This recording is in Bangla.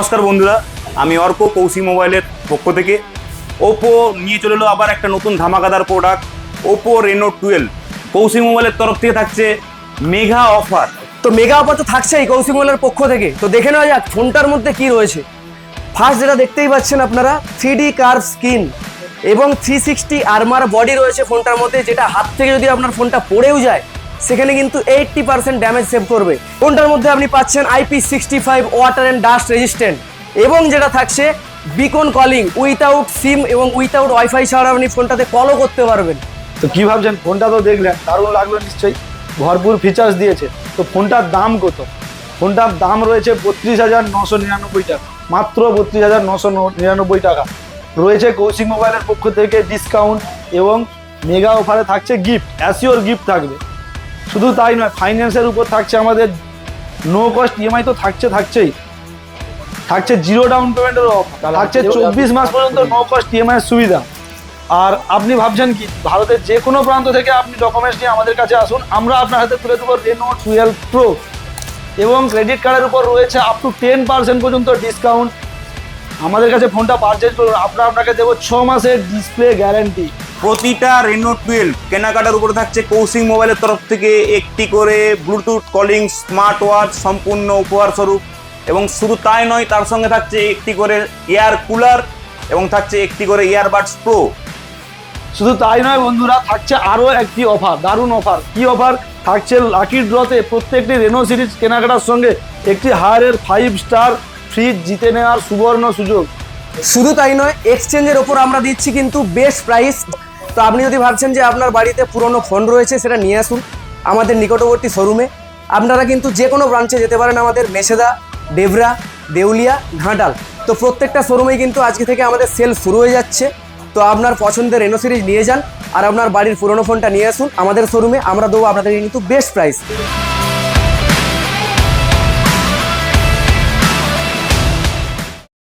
নমস্কার বন্ধুরা, আমি অর্ক কৌশি মোবাইলের পক্ষ থেকে। ওপো নিয়ে চলে এলো আবার একটা নতুন ধামাকাদার product Oppo Reno twelve Koushi মোবাইলের তরফ থেকে থাকছে মেঘা অফার তো মেগা অফার তো থাকছেই কৌশি মোবাইলের পক্ষ থেকে। তো দেখে নেওয়া যাক, ফোনটার মধ্যে কি রয়েছে। ফার্স্ট যেটা দেখতেই পাচ্ছেন আপনারা থ্রি কার্ভ স্ক্রিন এবং থ্রি সিক্সটি আর্মার বডি রয়েছে ফোনটার মধ্যে, যেটা হাত থেকে যদি আপনার ফোনটা পড়েও যায় সেখানে কিন্তু এইটটি পার্সেন্ট ড্যামেজ সেভ করবে। ফোনটার মধ্যে আপনি পাচ্ছেন IP sixty five water and dust resistant এবং যেটা থাকছে বিকন কলিং উইথাউট সিম এবং উইথাউট ওয়াইফাই ছাড়া আপনি ফোনটাতে কলও করতে পারবেন। তো কী ভাবছেন? ফোনটা তো দেখলেন, দারুণ লাগল নিশ্চয়ই। ভরপুর ফিচার্স দিয়েছে। তো ফোনটার দাম কত? ফোনটার দাম রয়েছে বত্রিশ হাজার নশো নিরানব্বই টাকা। মাত্র বত্রিশ হাজার নশো নিরানব্বই টাকা। রয়েছে কৌশিক মোবাইলের পক্ষ থেকে ডিসকাউন্ট এবং মেগা অফারে থাকছে গিফট অ্যাসিওর গিফট থাকবে। শুধু তাই নয় ফাইন্যান্সের উপর থাকছে আমাদের নো কস্ট ইএমআই তো থাকছে থাকছেই। থাকছে জিরো ডাউন পেমেন্টের অফার থাকছে চব্বিশ মাস পর্যন্ত নো কস্ট ইএমআই সুবিধা। আর আপনি ভাবছেন কি ভারতের যে কোনো প্রান্ত থেকে আপনি ডকুমেন্টস নিয়ে আমাদের কাছে আসুন আমরা আপনার হাতে তুলে দেবো রেনো টুয়েলভ প্রো এবং ক্রেডিট কার্ডের উপর রয়েছে আপ টু টেন পার্সেন্ট পর্যন্ত ডিসকাউন্ট আমাদের কাছে ফোনটা পারচেজ করুন আমরা আপনাকে দেবো ছ মাসের ডিসপ্লে গ্যারান্টি প্রতিটা রেনো টুয়েলভ কেনাকাটার উপরে থাকছে কৌশিক মোবাইলের তরফ থেকে একটি করে ব্লুটুথ কলিং স্মার্ট ওয়াচ সম্পূর্ণ উপহার স্বরূপ এবং শুধু তাই নয় তার সঙ্গে থাকছে একটি করে এয়ার কুলার এবং থাকছে একটি করে ইয়ারবাডস প্রো। শুধু তাই নয় বন্ধুরা থাকছে আরও একটি অফার দারুণ অফার। কি অফার? থাকছে লাকি ড্রতে প্রত্যেকটি রেনো সিরিজ কেনাকাটার সঙ্গে একটি হায়ারের ফাইভ স্টার ফ্রিজ জিতে নেওয়ার সুবর্ণ সুযোগ। শুধু তাই নয় এক্সচেঞ্জের ওপর আমরা দিচ্ছি কিন্তু বেস্ট প্রাইস তো আপনি যদি ভাবছেন যে আপনার বাড়িতে পুরনো ফোন রয়েছে, সেটা নিয়ে আসুন আমাদের নিকটবর্তী শোরুমে। আপনারা কিন্তু যে কোনো ব্রাঞ্চে যেতে পারেন আমাদের মেসেদা, ডেবরা, দেউলিয়া, ঘাটাল। তো প্রত্যেকটা শোরুমেই কিন্তু আজকে থেকে আমাদের সেল শুরু হয়ে যাচ্ছে। তো আপনার পছন্দের রেনো সিরিজ নিয়ে যান আর আপনার বাড়ির পুরনো ফোনটা নিয়ে আসুন। আমাদের শোরুমে আমরা দেবো আপনাদের কিন্তু বেস্ট প্রাইস